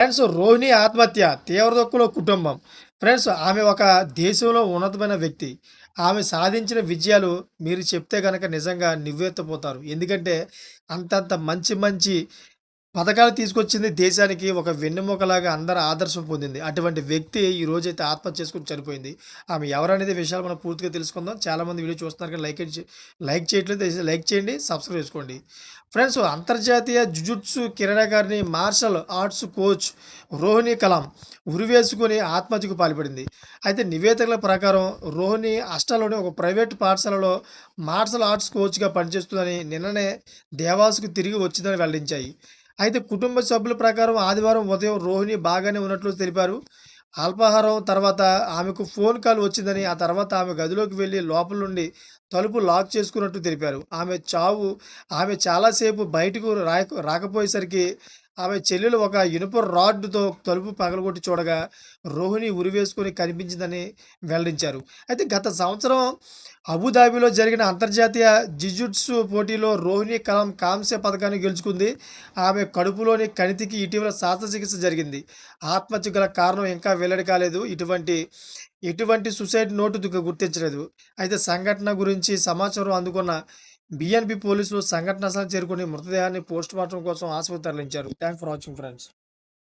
Friends Rohini ఆత్మహత్య తీవ్ర కుటుంబం. ఫ్రెండ్స్ ఆమె ఒక దేశంలో ఉన్నతమైన వ్యక్తి. ఆమె సాధించిన విజయాలు మీరు చెప్తే కనుక నిజంగా నివ్వెత్తపోతారు ఎందుకంటే అంతంత మంచి మంచి పథకాలు తీసుకొచ్చింది దేశానికి ఒక వెన్నెముకలాగా అందరూ ఆదర్శం పొందింది. అటువంటి వ్యక్తి ఈ రోజైతే ఆత్మహత్య చేసుకుని చనిపోయింది. ఆమె ఎవరనేది విషయాలు మనం పూర్తిగా తెలుసుకుందాం. చాలామంది వీడియో చూస్తున్నారు కానీ లైక్ లైక్ చేయట్లేదు. లైక్ చేయండి సబ్స్క్రైబ్ చేసుకోండి. ఫ్రెండ్స్ అంతర్జాతీయ jujutsu కిరణాకారిణి martial arts coach Rohini Kalam ఉరివేసుకుని ఆత్మహత్యకు పాల్పడింది. అయితే నివేదికల ప్రకారం రోహిణి అష్టాలోని ఒక ప్రైవేట్ పాఠశాలలో మార్షల్ ఆర్ట్స్ కోచ్గా పనిచేస్తుందని నిన్ననే దేవాసుకు తిరిగి వచ్చిందని వెల్లడించాయి. అయితే కుటుంబ సభ్యుల ప్రకారం ఆదివారం ఉదయం రోహిణి బాగానే ఉన్నట్లు తెలిపారు. అల్పాహారం తర్వాత ఆమెకు ఫోన్ కాల్ వచ్చిందని ఆ తర్వాత ఆమె గదిలోకి వెళ్ళి లోపల నుండి తలుపు లాక్ చేసుకున్నట్టు తెలిపారు. ఆమె చావు ఆమె చాలాసేపు బయటకు రాక రాకపోయేసరికి ఆమె చెల్లెలు ఒక ఇనుప రాడ్డుతో తలుపు పగలగొట్టి చూడగా రోహిణి ఉరివేసుకొని కనిపించిందని వెల్లడించారు. అయితే గత సంవత్సరం అబుదాబిలో జరిగిన అంతర్జాతీయ జిజుట్సు పోటీలో రోహిణి కలాం కాంస్య పథకాన్ని గెలుచుకుంది. ఆమె కడుపులోని కణితికి ఇటీవల శస్త్రచికిత్స జరిగింది. ఆత్మహత్య గల కారణం ఇంకా వెల్లడి కాలేదు. ఇటువంటి ఎటువంటి సుసైడ్ నోటు గుర్తించలేదు. అయితే సంఘటన గురించి సమాచారం అందుకున్న బిఎన్పి పోలీసులు సంఘటన స్థలం చేరుకుని మృతదేహాన్ని పోస్టుమార్టం కోసం ఆసుపత్రి తరలించారు. Thank for watching friends